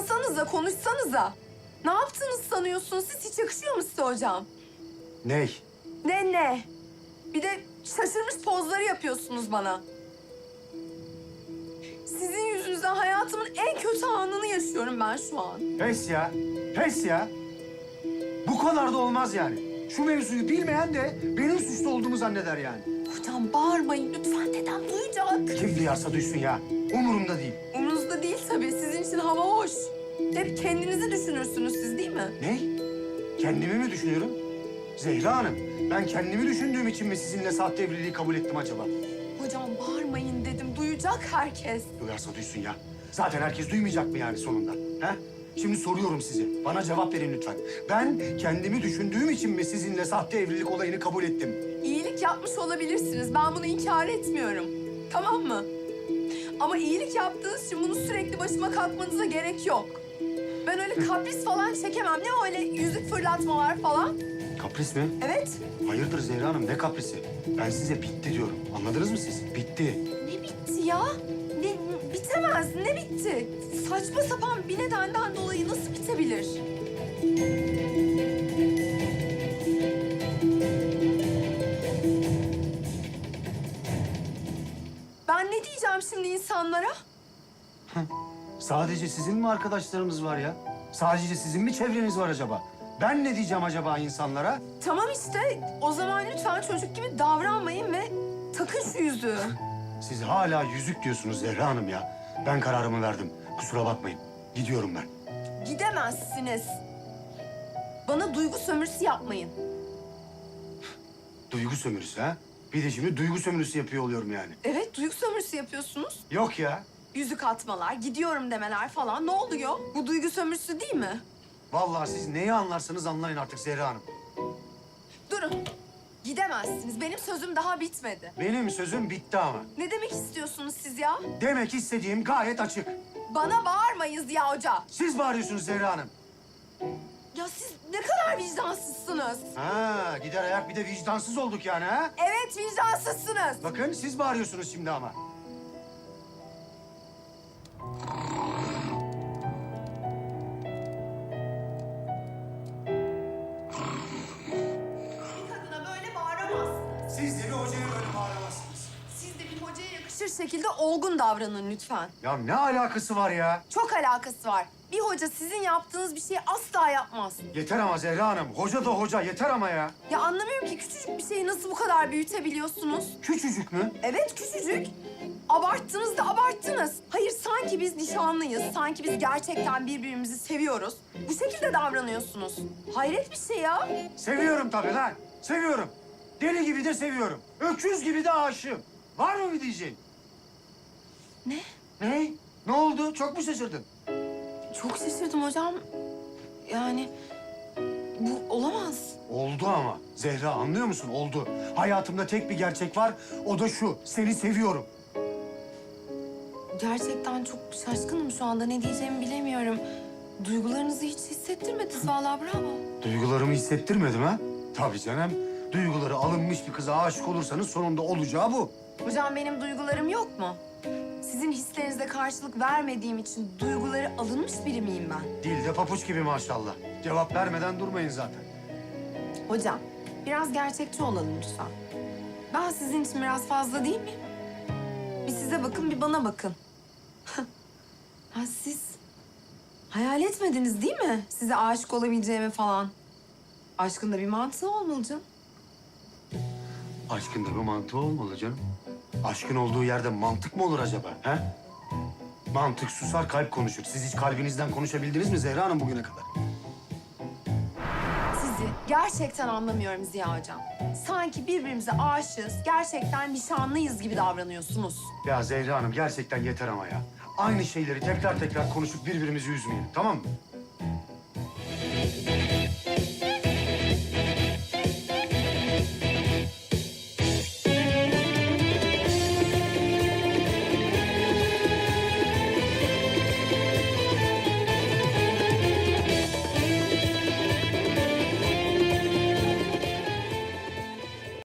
Anlatmasanıza, konuşsanıza. Ne yaptınız sanıyorsunuz siz? Hiç yakışıyor mu size hocam? Ney? Ne ne? Bir de şaşırmış pozları yapıyorsunuz bana. Sizin yüzünüzden hayatımın en kötü anını yaşıyorum ben şu an. Pes ya. Pes ya. Bu kadar da olmaz yani. Şu mevzuyu bilmeyen de benim suçlu olduğumu zanneder yani. Hocam bağırmayın lütfen dedem duyacak. Kim duyarsa duysun ya. Umurumda değil. Tabii. Sizin için hava hoş. Hep kendinizi düşünürsünüz siz değil mi? Ne? Kendimi mi düşünüyorum? Zehra Hanım, ben kendimi düşündüğüm için mi sizinle sahte evliliği kabul ettim acaba? Hocam bağırmayın dedim. Duyacak herkes. Duyarsa duysun ya. Zaten herkes duymayacak mı yani sonunda? He? Şimdi soruyorum size. Bana cevap verin lütfen. Ben kendimi düşündüğüm için mi sizinle sahte evlilik olayını kabul ettim? İyilik yapmış olabilirsiniz. Ben bunu inkar etmiyorum. Tamam mı? Ama iyilik yaptığınız için bunu sürekli başıma kalkmanıza gerek yok. Ben öyle kapris falan çekemem. Ne öyle yüzük fırlatmalar falan? Kapris mi? Evet. Hayırdır Zehra Hanım ne kaprisi? Ben size bitti diyorum. Anladınız mı siz? Bitti. Ne bitti ya? Ne, bitemez. Ne bitti? Saçma sapan bir nedenden dolayı nasıl bitebilir? Ben ne diyeceğim şimdi insanlara? Sadece sizin mi arkadaşlarınız var ya? Sadece sizin mi çevreniz var acaba? Ben ne diyeceğim acaba insanlara? Tamam işte. O zaman lütfen çocuk gibi davranmayın ve takın şu yüzüğü. Siz hala yüzük diyorsunuz Zehra Hanım ya. Ben kararımı verdim. Kusura bakmayın. Gidiyorum ben. Gidemezsiniz. Bana duygu sömürüsü yapmayın. Duygu sömürüsü ha? Bir de şimdi duygu sömürüsü yapıyor oluyorum yani. Evet, duygu sömürüsü yapıyorsunuz. Yok ya. Yüzük atmalar, gidiyorum demeler falan. Ne oluyor? Bu duygu sömürüsü değil mi? Vallahi siz neyi anlarsanız anlayın artık Zehra Hanım. Durun. Gidemezsiniz. Benim sözüm daha bitmedi. Benim sözüm bitti ama. Ne demek istiyorsunuz siz ya? Demek istediğim gayet açık. Bana bağırmayın Ziya Hoca. Siz bağırıyorsunuz Zehra Hanım. Ya siz ne kadar vicdansızsınız. Ha, gider ayak bir de vicdansız olduk yani ha? Evet, vicdansızsınız. Bakın siz bağırıyorsunuz şimdi ama. Yakışır şekilde olgun davranın lütfen. Ya ne alakası var ya? Çok alakası var. Bir hoca sizin yaptığınız bir şeyi asla yapmaz. Yeter ama Zehra Hanım. Hoca da hoca yeter ama ya. Ya anlamıyorum ki küçücük bir şeyi nasıl bu kadar büyütebiliyorsunuz? Küçücük mü? Evet küçücük. Abarttınız da abarttınız. Hayır sanki biz nişanlıyız. Sanki biz gerçekten birbirimizi seviyoruz. Bu şekilde davranıyorsunuz. Hayret bir şey ya. Seviyorum tabii lan. Seviyorum. Deli gibi de seviyorum. Öküz gibi de aşığım. Var mı bir diyeceğin? Ne? Ne? Ne oldu? Çok mu şaşırdın? Çok şaşırdım hocam. Yani bu olamaz. Oldu ama. Zehra anlıyor musun? Oldu. Hayatımda tek bir gerçek var. O da şu. Seni seviyorum. Gerçekten çok şaşkınım şu anda. Ne diyeceğimi bilemiyorum. Duygularınızı hiç hissettirmediniz vallahi bravo. Duygularımı hissettirmedim ha? Tabii canım. Duyguları alınmış bir kıza aşık olursanız sonunda olacağı bu. Hocam benim duygularım yok mu? Sizin hislerinize karşılık vermediğim için duyguları alınmış biri miyim ben? Dilde papuç gibi maşallah. Cevap vermeden durmayın zaten. Hocam, biraz gerçekçi olalım lütfen. Ben sizin için biraz fazla değil miyim? Bir size bakın, bir bana bakın. ha siz hayal etmediniz değil mi? Size aşık olabileceğimi falan. Aşkın da bir mantığı olmalı canım. Aşkın da bir mantığı olmalı canım. Aşkın olduğu yerde mantık mı olur acaba? He? Mantık susar, kalp konuşur. Siz hiç kalbinizden konuşabildiniz mi Zehra Hanım bugüne kadar? Sizi gerçekten anlamıyorum Ziya Hocam. Sanki birbirimize aşığız, gerçekten nişanlıyız gibi davranıyorsunuz. Ya Zehra Hanım gerçekten yeter ama ya. Aynı şeyleri tekrar tekrar konuşup birbirimizi üzmeyelim, tamam mı?